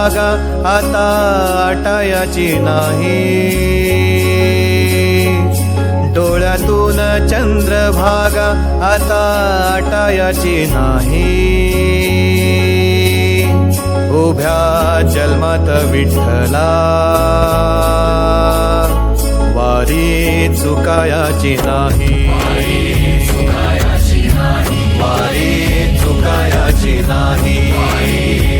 जागा आता आटायाची नाही. डोळ्यातून चंद्रभागा आता आटायाची नाही. उभ्या जन्मात विठ्ठला वारी चुकायाची नाही. वारी चुकायाची नाही.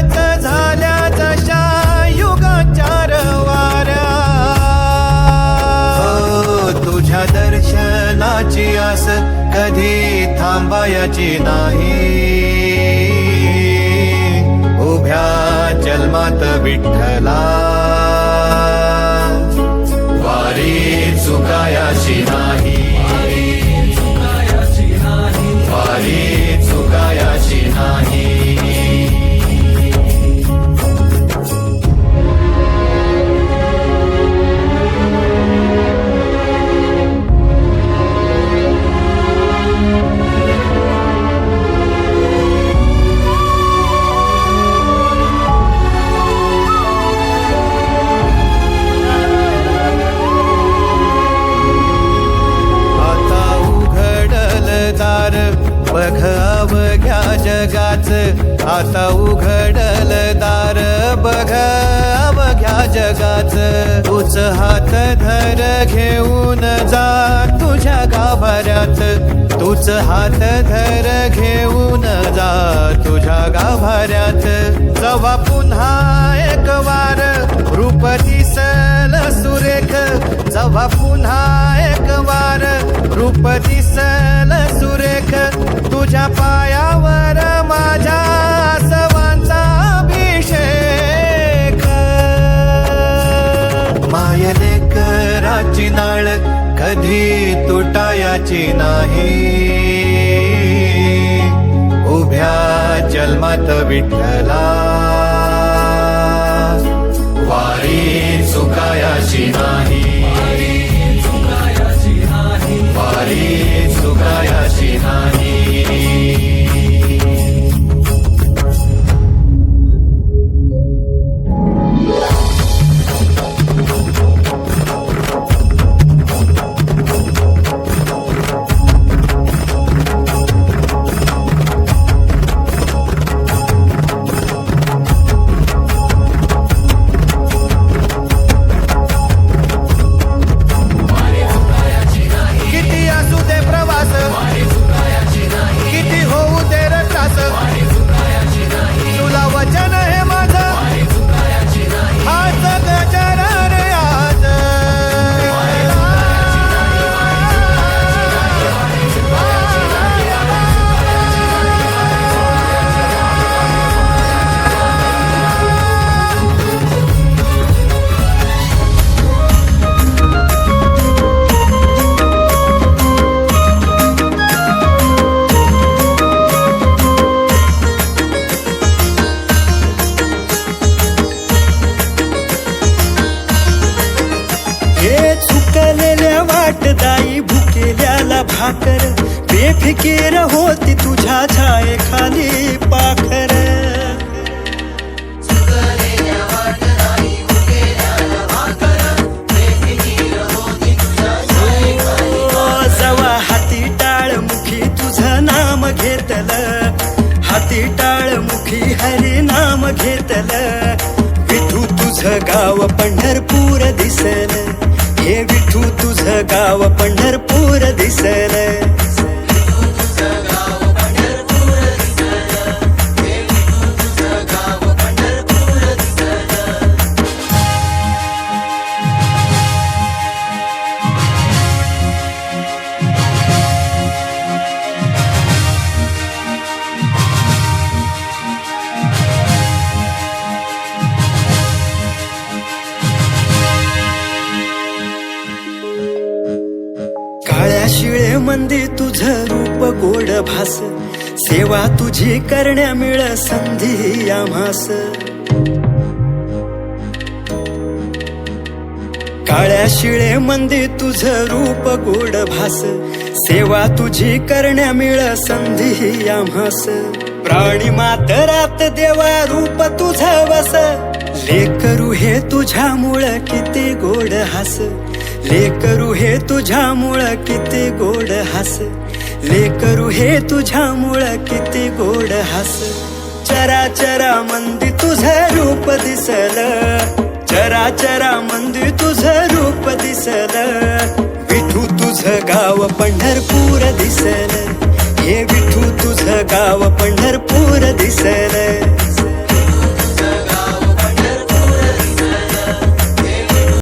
दर्शनाची कधी थांबायची नाही. उभ्या जन्मात विठ्ठला आता उघडल दार बघ अवघ्या जगाच. तूच हात धर घेऊन जा तुझ्या गाभाऱ्यात. तूच हात धर घेऊन जा तुझ्या गाभाऱ्यात. जवा पुन्हा एक कधी तुटायाची नाही. उभ्या जन्मात विठ्ठला. भाकर बेफिकीर होती तुझ्या छाये खाली पाखर. ओ, जवा हाती टाळ मुखी तुझं नाम घेतलं. हाती टाळ मुखी हरी नाम घेतलं. विठू तुझ तुझं गाव पंढरपूर दिसल. हे विठू तुझं गाव पंढरपूर दिसल काळ्या शिळे मंदी तुझं रूप गोड भास. सेवा तुझी करण्या मिळ संधी आम्हास काळ्या शिळे मंदी तुझं रूप गोड भास. सेवा तुझी करण्या मिळ संधी आम्हास प्राणी मातरात देवा रूप तुझं वस. लेकरू हे तुझ्यामुळं किती गोड हास. लेकरू हे तुझ्यामुळं किती गोड हास. लेकरू हे तुझ्यामुळं किती गोड हास. चरा चरा मंदी तुझं रूप दिसल. चरा चरा मंदी तुझं रूप दिसल. विठू तुझं गाव पंढरपूर दिसल. हे विठू तुझं गाव पंढरपूर